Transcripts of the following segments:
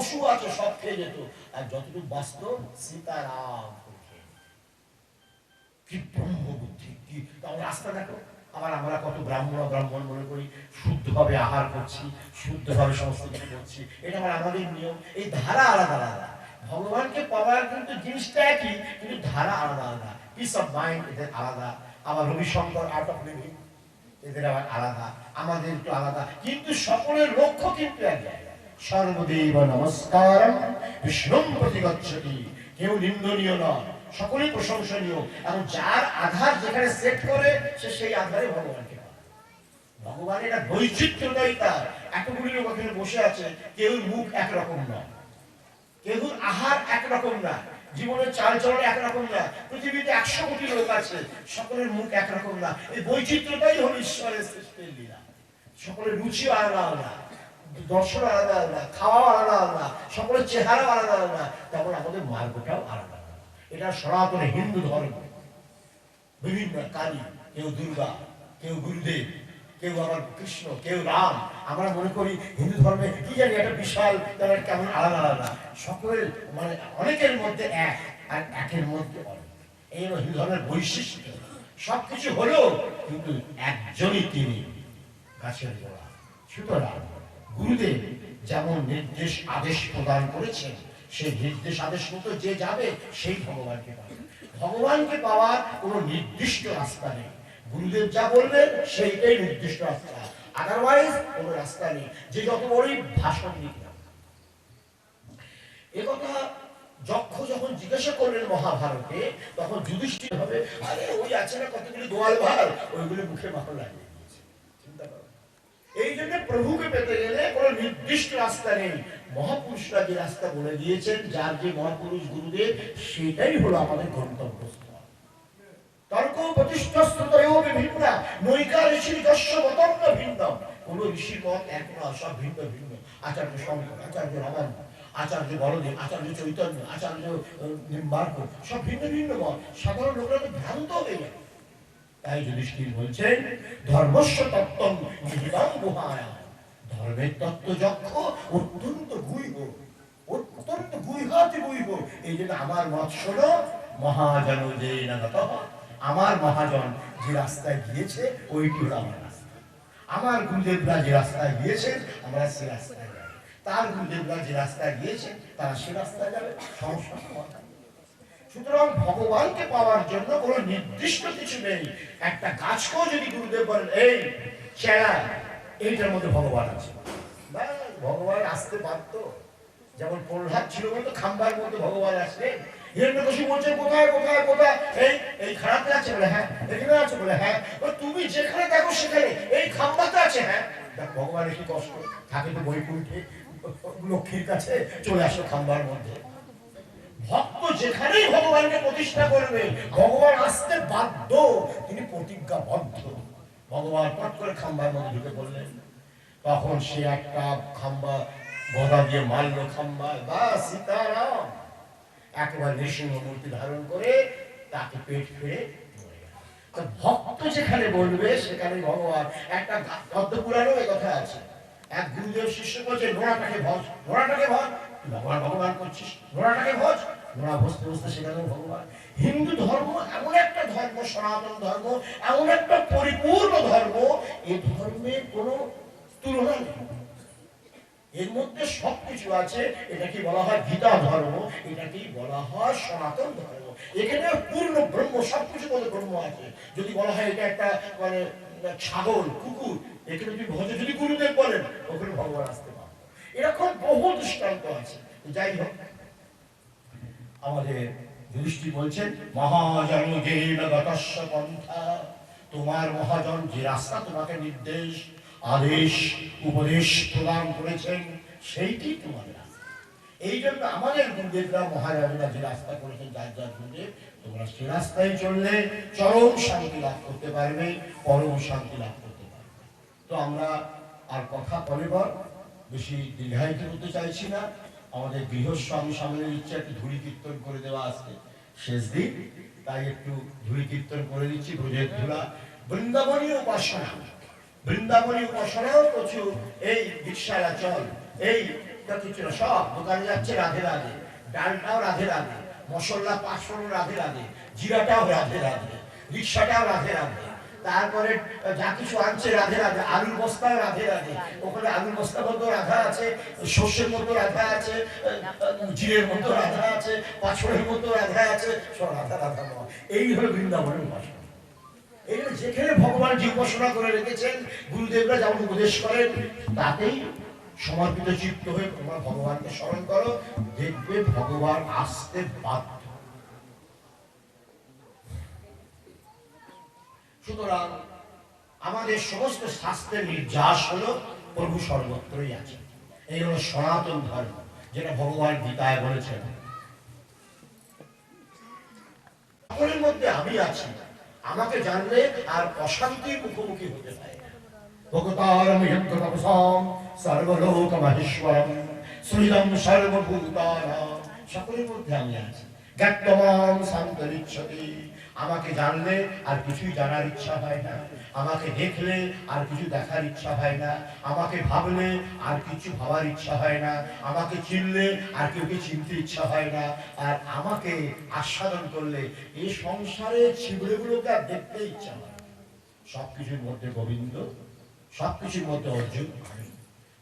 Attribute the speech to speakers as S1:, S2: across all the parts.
S1: পশু আছে, সব খেয়ে যেত। আর যতটুকু বাঁচত, সীতারাম। কি ব্রহ্ম বুদ্ধি কি রাস্তা দেখো। আবার আমরা কত ব্রাহ্মণ ব্রাহ্মণ মনে করি, শুদ্ধভাবে আহার করছি, শুদ্ধভাবে সমস্ত কিছু করছি। এটা আমার আমাদের নিয়ম। এই ধারা আলাদা আলাদা। ভগবানকে পাওয়ার কিন্তু জিনিসটা একই, কিন্তু ধারা আলাদা আলাদা। পিস অফ মাইন্ড এদের আলাদা। আবার রবিশঙ্কর আর্ট অফ লিভিং এদের আবার আলাদা। আমাদের একটু আলাদা। কিন্তু সকলের লক্ষ্য কিন্তু এক জায়গায় সর্বদেব নমস্কার বিষ্ণু প্রতি গচ্ছতি কেউ নিন্দনীয় নয়। সকলেই প্রশংসনীয়। এবং যার আধার যেখানে সেট করে, সে সেই আধারে ভগবানকে। ভগবানের একটা বৈচিত্র্যটাই তার। এতগুলি লোক এখানে বসে আছে কেউ মুখ একরকম না কেউ আহার একরকম না। জীবনের চাল চলন একরকম না। পৃথিবীতে একশো কোটি লোক আছে, সকলের মুখ একরকম না। এই বৈচিত্র্যটাই হল ঈশ্বরের সৃষ্টির লীলা। সকলের রুচি আলাদা আলাদা দর্শন আলাদা আলাদা খাওয়া আলাদা আলাদা, সকলের চেহারা আলাদা আলাদা, তেমন আমাদের মার্গটাও আলাদা এটা সনাতন হিন্দু ধর্ম। বিভিন্ন কালী, কেউ দুর্গা, কেউ গুরুদেব, কেউ আবার কৃষ্ণ, কেউ রাম। আমরা মনে করি হিন্দু ধর্মে কি জানি একটা বিশাল, তারা কেমন আলাদা আলাদা। সকলের মানে অনেকের মধ্যে এক, আর একের মধ্যে অনেক। এই হলো হিন্দু ধর্মের বৈশিষ্ট্য। সবকিছু হলো কিন্তু একজনই তিনি, গাছের গোড়া, সুতরাং গুরুদেব যেমন নির্দেশ আদেশ প্রদান করেছেন, সেই নির্দেশ আদেশ মতো যে যাবে, সেই ভগবানকে পাবে। ভগবানকে পাওয়ার কোনো নির্দিষ্ট রাস্তা নেই। গুরুদেব যা বললেন সেইটাই নির্দিষ্ট রাস্তা। আদারওয়াইজ কোনো রাস্তা নেই। যে যত বড়ই ভাষণ দিক না একথা যক্ষ যখন জিজ্ঞাসা করলেন মহাভারতে, তখন যুধিষ্ঠির হবে আরে, ওই আছে না কতগুলি দোয়াল ভার ওইগুলো মুখে চিন্তা করো এই জন্য প্রভুকে পেতে গেলে কোনো নির্দিষ্ট রাস্তা নেই। মহাপুরুষরা যে রাস্তা বলে দিয়েছেন, যার যে মহাপুরুষ গুরুদেব, সেটাই হলো আমাদের গন্তব্যস্থল। তর্ক কোন ঋষির মত এক সব ভিন্ন ভিন্ন। ভিন্ন ভিন্ন সাধারণ লোকরা তো ভ্রান্ত হয়ে যায়। তাই তত্ত্ব ধর্মের তত্ত্ব অত্যন্ত আমার মত শোনো, মহাজন যে আমার মহাজন যে রাস্তায় গিয়েছে, ওইটি হলো আমার রাস্তা। আমার গুরুদেবরা যে রাস্তায় গিয়েছেন আমরা সে রাস্তায় যাই। তার গুরুদেবরা যে রাস্তায় গিয়েছেন তারা সে রাস্তায় যাবে। সমস্যা সুতরাং ভগবানকে পাওয়ার জন্য কোনো নির্দিষ্ট কিছু নেই। একটা গাছকেও যদি গুরুদেব বলেন, এই চেরা, এইটার মধ্যে ভগবান আছে। ভগবান আসতে পারত যেমন প্রহ্লাদ ছিল বলতো খাম্বার মধ্যে ভগবান আসলেন কোথায় কোথায় কোথায়? এই এই খারাপে আছে বলে হ্যাঁ এখানে আছে বলে হ্যাঁ। তুমি যেখানে দেখো সেখানে এই খাম্বাতে আছে হ্যাঁ? ভগবানের থাকে লক্ষ্মীর কাছে চলে আসো খাম্বার মধ্যে। ভক্ত যেখানেই ভগবানকে প্রতিষ্ঠা করবে, ভগবান আসতে বাধ্য। তিনি প্রতিজ্ঞাবদ্ধ ভগবান পট করে খাম্বার মধ্যে ঢুকে পড়লেন তখন সে একটা খাম্বা, গদা দিয়ে মারল খাম্বা বা সীতারাম, একেবারে নৃসিংহ মূর্তি ধারণ করে তাকে পেট ফিরে ভক্ত যেখানে বলবে, সেখানে ভগবান একটা পদ্ম পুরাণেও কথা আছে। এক গুরুদেব শিষ্য বলছে ঘোড়াটাকে ভজ ঘোড়াটাকে ভজ ভগবান ভগবান করছিস? নোড়াটাকে ভজ বসতে বসতে সেখানেও ভগবান। হিন্দু ধর্ম এমন একটা ধর্ম, সনাতন ধর্ম, এমন একটা পরিপূর্ণ ধর্ম এই ধর্মের কোনো তুলনা নেই। এর মধ্যে সবকিছু আছে, এটাকে বলা হয় গীতা ধর্ম, এটাকেই বলা হয় সনাতন ধর্ম। এখানে পূর্ণ ব্রহ্ম, সবকিছু মধ্যে ব্রহ্ম আছে। যদি বলা হয় এটা একটা মানে ছাগল, কুকুর, এখানে যদি ভজ যদি গুরুদেব বলেন, ওখানে ভগবান আসতে এরকম বহু দৃষ্টান্ত আছে। যাই হোক, আমাদের যুধিষ্ঠির বলছেন, মহাজন জেন পন্থা, তোমার মহাজন যে রাস্তা তোমাকে নির্দেশ, আদেশ, উপদেশ প্রদান করেছেন, সেইটি তোমার রাস্তা। এই জন্য আমাদের গুরুদেবরা, মহারাজরা যে রাস্তা করেছেন, যার যার গুরুদেব তোমরা সে রাস্তায় চললে চরম শান্তি লাভ করতে পারবে, পরম শান্তি লাভ করতে পারবে। তো আমরা আর কথা পরে পর বেশি দীর্ঘায়িত করতে চাইছি না। আমাদের গৃহস্বামী সামনের ইচ্ছা একটু ধুরি কীর্তন করে দেওয়া আজকে শেষ দিন তাই একটু ধুরি কীর্তন করে দিচ্ছি। ব্রজের ধুলা বৃন্দাবনী উপাসনা। বৃন্দাবনী উপাসনাও প্রচুর এই দীক্ষারা চল এই সব দোকানে যাচ্ছে রাধে রাধে। ডালটাও রাধে রাধে। মশলা পাঁচশোর রাধে রাধে। জিরাটাও রাধে রাধে। রিক্সাটাও রাধে রাধে। তারপরে যা কিছু আনছে রাধে রাধে, আলুর বস্তাও রাধে রাধে। ওখানে আলুর বস্তার মতো রাধা আছে শস্যের মতো রাধা আছে জিরের মতো রাধা আছে পাঁচশোরের মতো রাধা আছে, সব রাধা রাধা নয়। এই হলো বৃন্দাবনের ভাষা এখানে যেখানে ভগবান যে উপাসনা করে রেখেছেন, গুরুদেবরা যেমন উপদেশ করেন, তাতেই সমর্পিত চিত্ত হয়ে তোমরা ভগবানকে স্মরণ করো, দেখবে ভগবান আসতে বাধ্য। সুতরাং আমাদের সমস্ত শাস্ত্রের নির্যাস হলো প্রভু সর্বত্রই আছে। এই হলো সনাতন ধর্ম, যেটা ভগবান গীতায় বলেছেন। সকলের মধ্যে আমি আছি। আমাকে জানলে আর অশান্তির মুখোমুখি হতে পারে সকলের মধ্যে আমি আছি। জ্ঞাতমাম শান্তরিচ্ছতি আমাকে জানলে আর কিছুই জানার ইচ্ছা হয় না। আমাকে দেখলে আর কিছু দেখার ইচ্ছা হয় না। আমাকে ভাবলে আর কিছু ভাবার ইচ্ছা হয় না। আমাকে চিনলে আর কেউকে চিনতে ইচ্ছা হয় না। আর আমাকে আস্বাদন করলে এই সংসারে ছিবড়েগুলোকে আর দেখতে ইচ্ছা হয়। সবকিছুর মধ্যে গোবিন্দ, সবকিছুর মধ্যে অর্জুন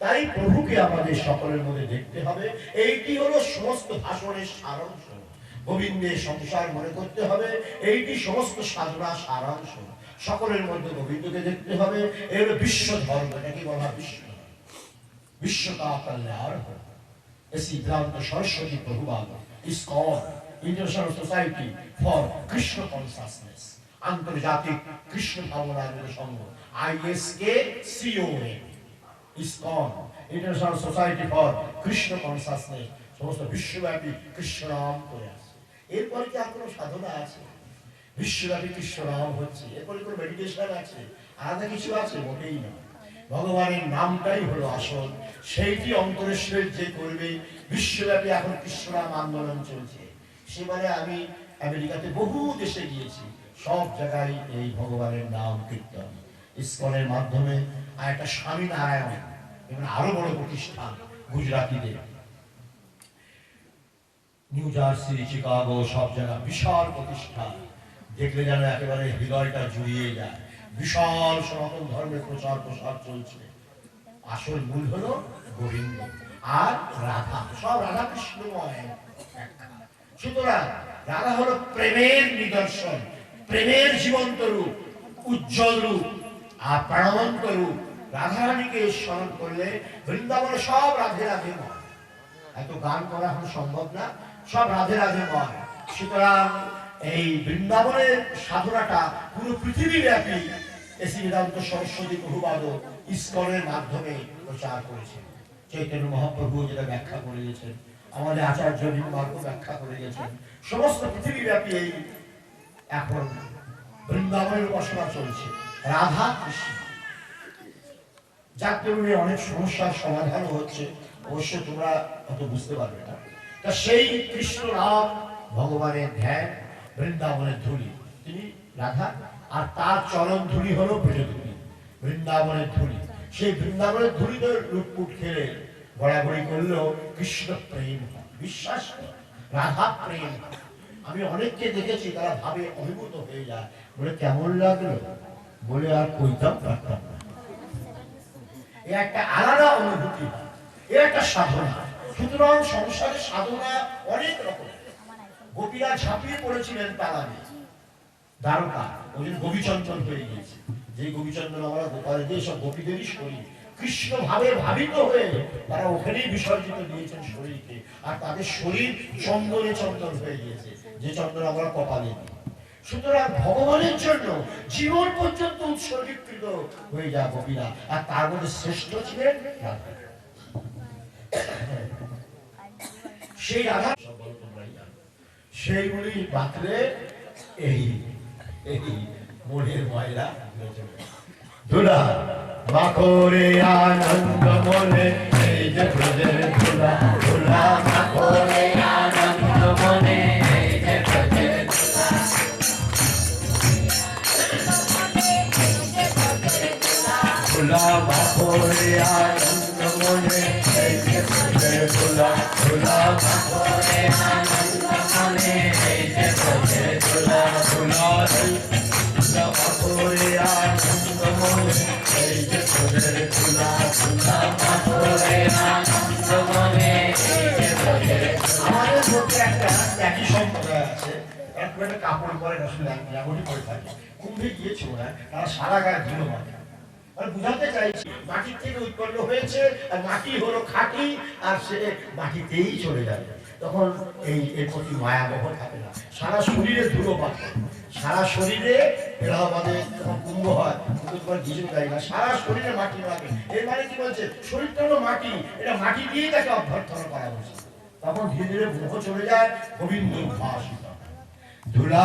S1: তাই প্রভুকে আমাদের সকলের মধ্যে দেখতে হবে। এইটি হলো সমস্ত ভাষণের সারাংশ। গোবিন্দে সংসার মনে করতে হবে। এইটি সমস্ত সাধনা সারাংশ। সকলের মধ্যে গোবিন্দকে দেখতে হবে। এর বিশ্ব ধর্ম এটাকে বলা বিশ্ব কল্যাণ Saraswati Prabhupada international society for Krishna consciousness আন্তর্জাতিক কৃষ্ণ সংঘ I S K C O N ISKCON international society for Krishna consciousness সমস্ত বিশ্বব্যাপী কৃষ্ণ নাম করে এরপরে কি আর কোনো সাধনা আছে? বিশ্বব্যাপী কৃষ্ণ নাম হচ্ছে, এরপরে কোনো মেডিটেশন আছে? আলাদা কিছু আছে? মোটেই না। ভগবানের নামটাই হলো আসল। সেইটি অন্তরেশ্বরের যে করবে, বিশ্বব্যাপী এখন কৃষ্ণ নাম আন্দোলন চলছে। সেবারে আমি আমেরিকাতে বহু দেশে গিয়েছি। সব জায়গায় এই ভগবানের নাম কীর্তন। ইস্কনের মাধ্যমে, আর একটা স্বামী নারায়ণ এবং আরও বড় প্রতিষ্ঠান গুজরাটিদের নিউ জার্সি চিকাগো সব জায়গা, বিশাল প্রতিষ্ঠান। দেখলে যেন একেবারে হৃদয়টা জুড়িয়ে যায়। বিশাল সনাতন ধর্মের প্রচার প্রসার চলছে। আসল মূল হলো গোবিন্দ আর রাধা। সব রাধা কৃষ্ণময় সুতরাং রাধা হলো প্রেমের নিদর্শন, প্রেমের জীবন্ত রূপ, উজ্জ্বল রূপ আর প্রাণবন্ত রূপ। রাধারানীকে স্মরণ করলে বৃন্দাবনে সব রাধে রাধে এত গান করা এখন সম্ভব না। সব রাধে রাধে ময় সুতরাং এই বৃন্দাবনের সাধনাটা পুরো পৃথিবী ব্যাপী এসি বেদান্ত সরস্বতী প্রভুবাদ ইস্কনের মাধ্যমে প্রচার করেছেন। চৈতন্য মহাপ্রভু যেটা ব্যাখ্যা করে গেছেন আমাদের আচার্য নির্মার্গ ব্যাখ্যা করে গেছেন সমস্ত পৃথিবী ব্যাপী এই এখন বৃন্দাবনের উপাসনা চলছে। রাধা কৃষ্ণ। যার কারণে অনেক সমস্যার সমাধান হচ্ছে। অবশ্য তোমরা অত বুঝতে পারবে না তা সেই কৃষ্ণ রাম ভগবানের ধ্যান, বৃন্দাবনের ধুলি। তিনি রাধা, আর তার চরণ ধুলি হলো ব্রজধুলি, বৃন্দাবনের ধুলি। সেই বৃন্দাবনের ধুলিতে লুটপুট খেলে গড়াগড়ি করলেও কৃষ্ণ প্রেম বিশ্বাস রাধা প্রেম আমি অনেককে দেখেছি, তারা ভাবে অভিভূত হয়ে যায়। বলে, কেমন লাগল? বলে, আর কইতাম পারতাম না। এ একটা আলাদা অনুভূতি এ একটা সাধনা সুতরাং সংসারের সাধনা অনেক রকম গোপীরা ঝাঁপিয়ে পড়েছিলেন তালাবে দ্বারকা, ওই দিন গোপীচন্দন হয়ে গিয়েছে। যে গোপীচন্দন আমরা গোপালে দিয়ে সব গোপীদেরই শরীর। কৃষ্ণ ভাবে ভাবিত হয়ে তারা ওখানেই বিসর্জিত দিয়েছেন শরীরকে। আর তাদের শরীর চন্দনে চন্দন হয়ে গিয়েছে, যে চন্দন আমরা কপালে দিই। সুতরাং ভগবানের জন্য জীবন পর্যন্ত উৎসর্গীকৃত হয়ে যায় গোপীরা। আর তার মধ্যে শ্রেষ্ঠ ছিলেন সেই রাধা। সেইগুলি বাঁধলে এই এই মনের ময়লা ধুলা মাখরে আনন্দ মনে এই যে ব্রজের ধুলা ধুলা মাখরে আনন্দ মনে এই যে ব্রজের ধুলা ধুলা মাখরে আনন্দ মনে কাপড় পরে না শুধু ল্যাঙ্গুটি পরে থাকে কুম্ভে গিয়েছে ওরা তারা সারা গায়ে ধুলো মাখে মাটির থেকে উৎপন্ন হয়েছে আর মাটি খাঁটি আর মাটিতেই চলে যাবে। তখন সারা শরীরে সারা শরীরে এলাহাবাদে যখন কুম্ভ হয় তোমার না, সারা শরীরে মাটি মাখে এর মানে কি বলছে? শরীরটা হলো মাটি। এটা মাটি দিয়েই তাকে অভ্যর্থনা করা উচিত তখন ধীরে ধীরে মোহ চলে যায়, গোবিন্দ ধুলা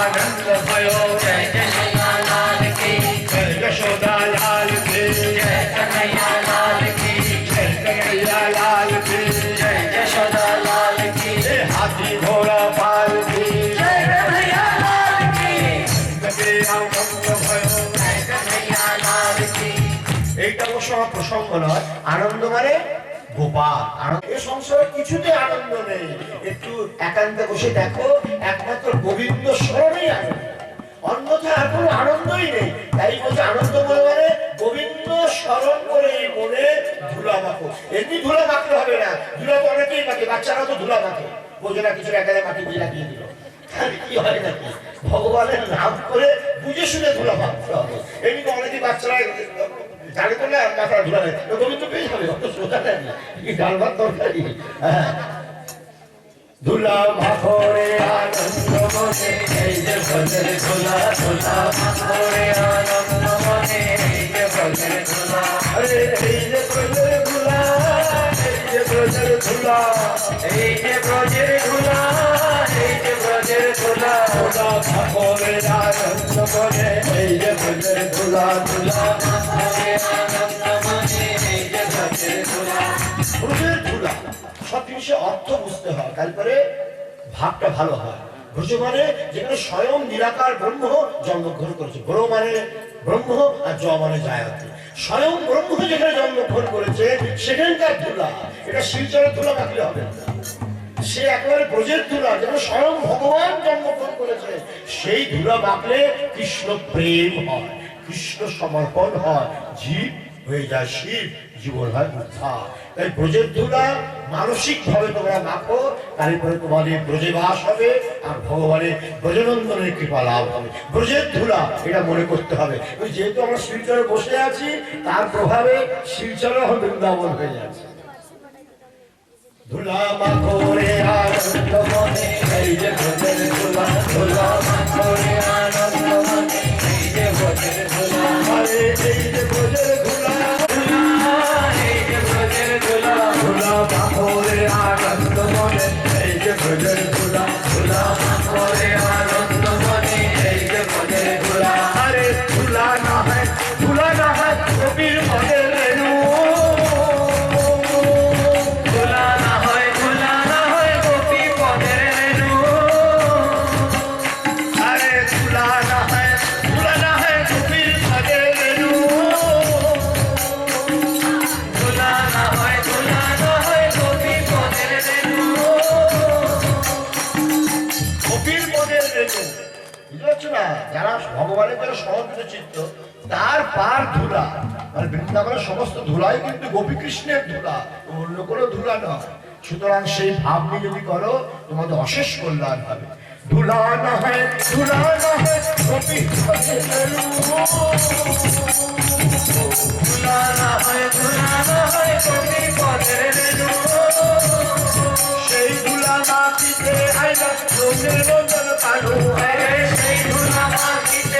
S2: आनंद भयो जय कन्हैया लाल की जय यशोदा लाल की जय कन्हैया लाल की जय कन्हैया लाल की जय यशोदा लाल की जय हाथी घोड़ा पाल की जय कन्हैया लाल की नंद के आनंद भयो जय कन्हैया लाल की
S1: এইটা অবশ্য আমার প্রসঙ্গ নয় আনন্দ মানে গোপাল এ সংসারে কিছুতে আনন্দ নেই। একটু একান্তে বসে দেখো, একমাত্র গোবিন্দ স্মরণেই আনন্দ অন্যথা কোনো আনন্দই নেই। তাই বলছে, আনন্দ মনে মানে গোবিন্দ স্মরণ করে এই মনে ধুলা মাখো। এমনি ধুলা মাখতে হবে না। ধুলা তো অনেকেই মাখে বাচ্চারা তো ধুলা মাখে। বোঝে না কিছু একারে মাটি দিয়ে লাগিয়ে দিল। কি হয় নাকি? ভগবানের নাম করে বুঝে শুনে ধুলা মাখতে হবে। এমনি অনেকে বাচ্চারা হ্যাঁ মনে
S2: মনে
S1: আরে এই যে ধুলা এই যে ব্রজের ধুলা
S2: এই যে ব্রজের ধুলা এই
S1: মনে ব্রজের ধুলা সব জিনিসের অর্থ বুঝতে হয় তারপরে ভাবটা ভালো হয়। ব্রজ মানে যেখানে স্বয়ং নিরাকার ব্রহ্ম জন্মগ্রহণ করেছে। ব্র মানে ব্রহ্ম আর জ মানে জায়তী। স্বয়ং ব্রহ্ম যেখানে জন্মগ্রহণ করেছে, সেখানকার ধুলা এটা শিলচরের ধুলা মাখলে হবে না। সে একেবারে ব্রজের ধুলা যেন স্বয়ং ভগবান জন্মগ্রহণ করেছে। সেই ধুলা মাখলে কৃষ্ণ প্রেম হয়, কৃষ্ণ সমর্পণ হয়। জীব হয়ে যায় শিব। জীবন হয় উদ্ধার তাই ব্রজের ধুলা মানসিক ভাবে তোমরা মাখো তারপরে তোমাদের ব্রজে বাস হবে, আর ভগবানের ব্রজনন্দনের কৃপা লাভ হবে। ব্রজের ধুলা, এটা মনে করতে হবে। যেহেতু আমরা শিলচরে বসে আছি, তার প্রভাবে শিলচরে বৃন্দাবন হয়ে যাচ্ছে। ধুলা মাখরে আনন্দ মনে,
S2: এই যে ধুলা ধুলা মাখরে আনন্দ
S1: তার পার ধুলা মানে বৃন্দাবনের সমস্ত ধুলাই কিন্তু গোপীকৃষ্ণের ধুলা, অন্য কোনো ধুলা নয়। সুতরাং সেই ভাবনি যদি করো, তোমাদের অশেষ কল্যাণ হবে।
S2: ধুলা না হয়, ধুলা না হয়, গোপী ধুলা না হয়, ধুলা না হয়, গোপী পদের সেই ধুলা মাটিতে আইলা রোজের রোজন পালু সেই ধুলা মাটিতে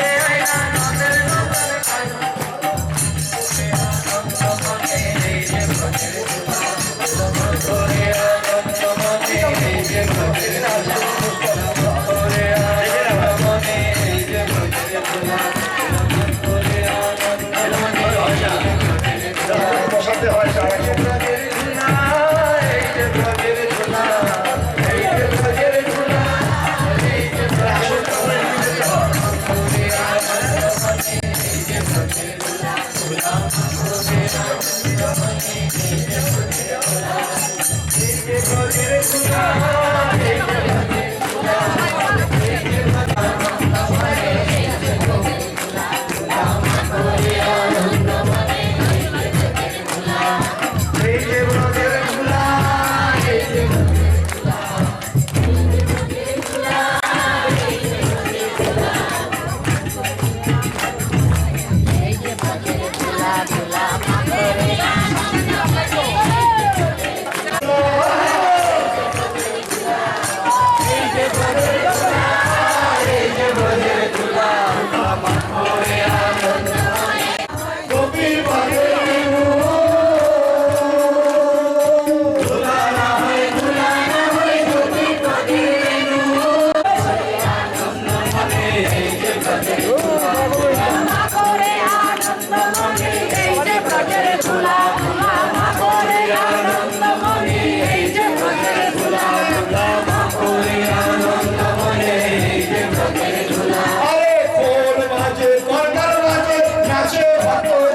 S3: Bravo!